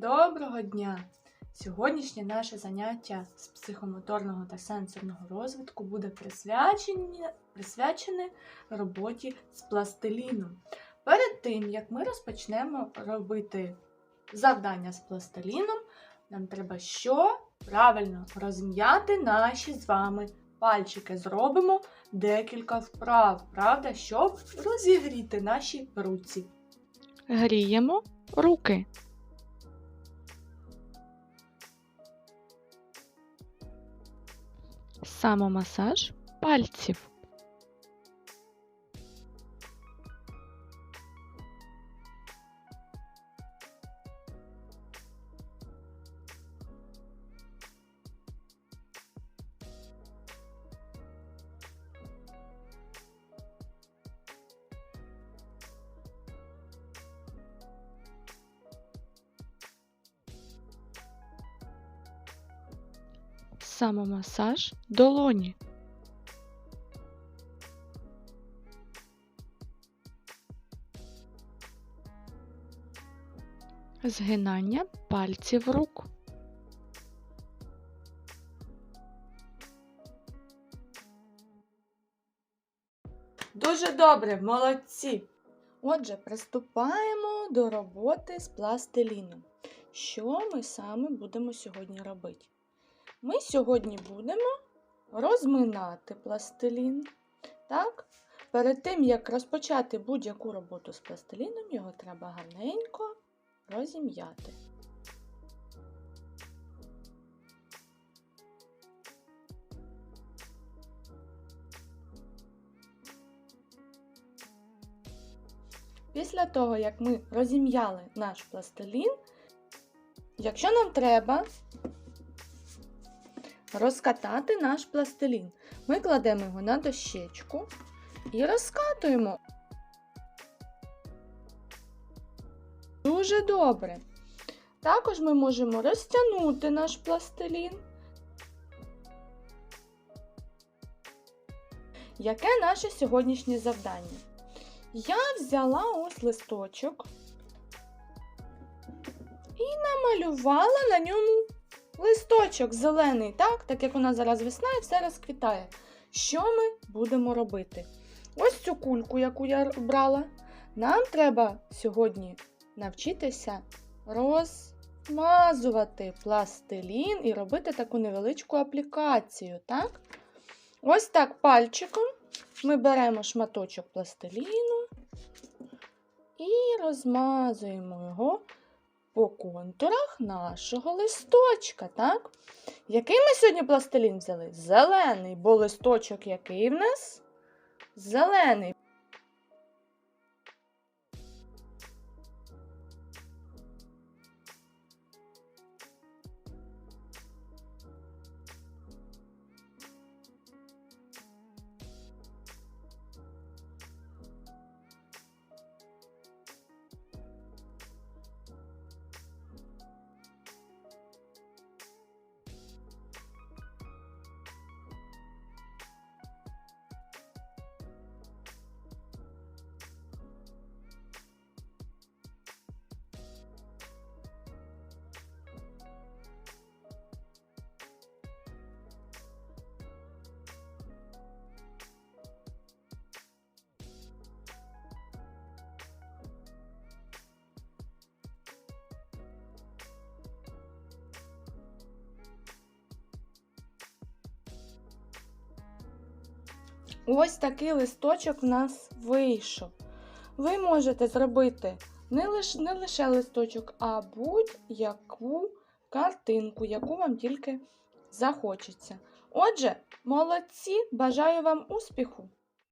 Доброго дня! Сьогоднішнє наше заняття з психомоторного та сенсорного розвитку буде присвячене, присвячене роботі з пластиліном. Перед тим, як ми розпочнемо робити завдання з пластиліном, нам треба що? Правильно розм'яти наші з вами пальчики. Зробимо декілька вправ, правда, щоб розігріти наші руці. Гріємо руки. Самомасаж пальців. Самомасаж долоні. Згинання пальців рук. Дуже добре, молодці! Отже, приступаємо до роботи з пластиліном. Що ми саме будемо сьогодні робити? Ми сьогодні будемо розминати пластилін. Так? Перед тим, як розпочати будь-яку роботу з пластиліном, його треба гарненько розім'яти. Після того, як ми розім'яли наш пластилін, якщо нам треба розкатати наш пластилін, ми кладемо його на дощечку і розкатуємо. Дуже добре. Також ми можемо розтягнути наш пластилін. Яке наше сьогоднішнє завдання? Я взяла ось листочок і намалювала на ньому листочок зелений, так? Так як у нас зараз весна і все розквітає. Що ми будемо робити? Ось цю кульку, яку я брала, нам треба сьогодні навчитися розмазувати пластилін і робити таку невеличку аплікацію, так? Ось так пальчиком ми беремо шматочок пластиліну і розмазуємо його по контурах нашого листочка, так? Який ми сьогодні пластилін взяли? Зелений, бо листочок який в нас? Зелений. Ось такий листочок в нас вийшов. Ви можете зробити не лише, не лише листочок, а будь-яку картинку, яку вам тільки захочеться. Отже, молодці! Бажаю вам успіху!